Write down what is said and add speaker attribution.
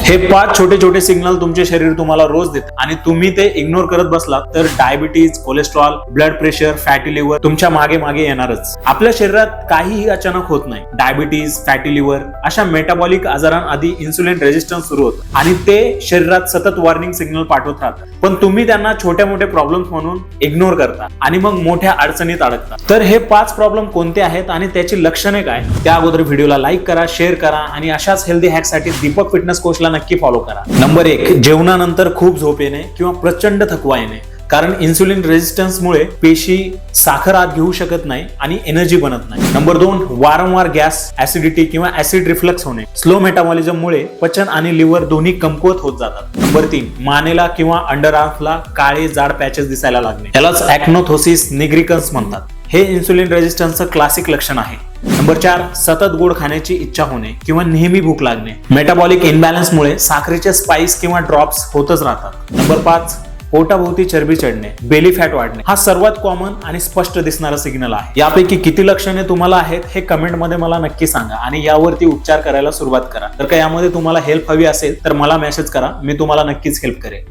Speaker 1: हे पाच छोटे छोटे सिग्नल तुमचे शरीर तुम्हाला रोज देत. आणि तुम्ही ते इग्नोर करत बसला तर diabetes cholesterol blood pressure fatty liver तुमच्या मागे मागे येणारच. आपल्या शरीरात काहीही अचानक होत नाही. डायबिटीज फॅटी लिव्हर अशा मेटाबॉलिक आजारांआधी इन्सुलिन रेजिस्टन्स सुरू होत. आणि ते शरीरात सतत वॉर्निंग सिग्नल पाठवत राहतात. पण तुम्ही त्यांना छोटे मोठे प्रॉब्लेम्स म्हणून इग्नोर करता आणि मग मोठ्या अडचणीत अडकता. तर हे पाच प्रॉब्लेम कोणते आहेत आणि त्याची लक्षणे काय? त्या अगोदर व्हिडिओला लाईक करा शेअर करा आणि अशाच हेल्दी हॅकसाठी दीपक फिटनेस टिप्सला नक्की फॉलो करा. नंबर एक जेवणानंतर खूप झोप येणे किंवा प्रचंड थकवा येणे कारण इन्सुलिन रेजिस्टन्समुळे पेशी साखर आत घेऊ शकत नाही आणि एनर्जी बनत नाही. नंबर दोन वारंवार गॅस ऍसिडिटी किंवा ऍसिड रिफ्लक्स होणे. स्लो मेटाबॉलिझम मुळे पचन आणि लिव्हर दोन्ही कमकुवत होत जातात. नंबर तीन मानेला किंवा अंडर आर्मला काळे जाड पॅचेस दिसायला लागणे. त्यालाच ऍक्नोथोसिस निग्रिकन्स म्हणतात. हे इन्सुलिन रेझिस्टन्सचं क्लासिक लक्षण आहे. नंबर चार सतत गोड खाण्याची इच्छा होणे किंवा नेहमी भूक लागणे. मेटाबॉलिक इनबॅलन्समुळे साखरेचे स्पाइस किंवा ड्रॉप्स होतच राहतात. नंबर पाच पोटाभोवती चरबी चढणे बेली फॅट वाढणे. हा सर्वात कॉमन आणि स्पष्ट दिसणारा सिग्नल आहे. यापैकी किती लक्षणे तुम्हाला आहेत हे कमेंटमध्ये मला नक्की सांगा आणि यावरती उपचार करायला सुरुवात करा. तर का यामध्ये तुम्हाला हेल्प हवी असेल तर मला मेसेज करा. मी तुम्हाला नक्कीच हेल्प करेन.